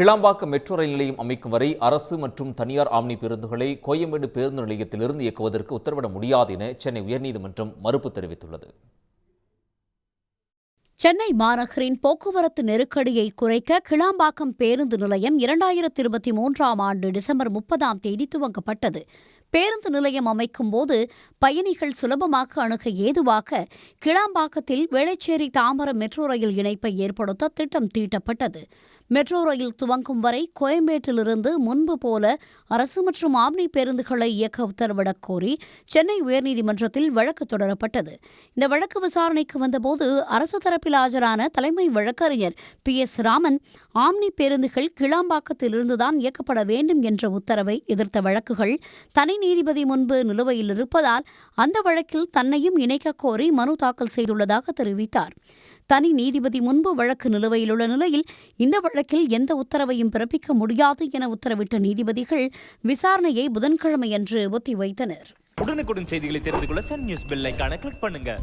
Kilambakkam metro rail நிலையம் அமைக்கும் வரை அரசு மற்றும் தனியார் ஆம்னி பேருந்துகளை கோயம்பேடு பேருந்து நிலையத்திலிருந்து இயக்குவதற்கு உத்தரவிட முடியாது என சென்னை உயர்நீதிமன்றம் மறுப்பு தெரிவித்துள்ளது. சென்னை மாநகரின் போக்குவரத்து நெருக்கடியை குறைக்க கிளாம்பாக்கம் பேருந்து நிலையம் இரண்டாயிரத்தி இருபத்தி மூன்றாம் ஆண்டு டிசம்பர் முப்பதாம் தேதி துவங்கப்பட்டது. பேருந்து நிலையம் அமைக்கும் போது பயணிகள் சுலபமாக அணுக ஏதுவாக கிளாம்பாக்கத்தில் வேளச்சேரி தாம்பரம் மெட்ரோ ரயில் இணைப்பை ஏற்படுத்த திட்டம் தீட்டப்பட்டது. மெட்ரோ ரயில் துவங்கும் வரை கோயம்பேட்டிலிருந்து முன்பு போல அரசு மற்றும் ஆம்னி பேருந்துகளை இயக்க உத்தரவிடக் கோரி சென்னை உயர்நீதிமன்றத்தில் வழக்கு தொடரப்பட்டது. இந்த வழக்கு விசாரணைக்கு வந்தபோது அரசு தரப்பில் ஆஜரான தலைமை வழக்கறிஞர் பி. எஸ். ராமன் ஆம்னி பேருந்துகள் கிளாம்பாக்கத்திலிருந்துதான் இயக்கப்பட வேண்டும் என்ற உத்தரவை எதிர்த்த வழக்குகள் தனி நீதிபதி முன்பு நிலுவையில் இருப்பதால் அந்த வழக்கில் தன்னையும் இணைக்கக் கோரி மனு தாக்கல் செய்துள்ளதாக தெரிவித்தார். தனி நீதிபதி முன்பு வழக்கு நிலுவையில் உள்ள நிலையில் இந்த வழக்கில் எந்த உத்தரவையும் பிறப்பிக்க முடியாது என உத்தரவிட்ட நீதிபதிகள் விசாரணையை புதன்கிழமையன்று ஒத்திவைத்தனர். உடனுக்குடன் செய்திகளை தெரிந்து கொள்ள சன் நியூஸ் பெல்லைக்கான கிளிக் பண்ணுங்க.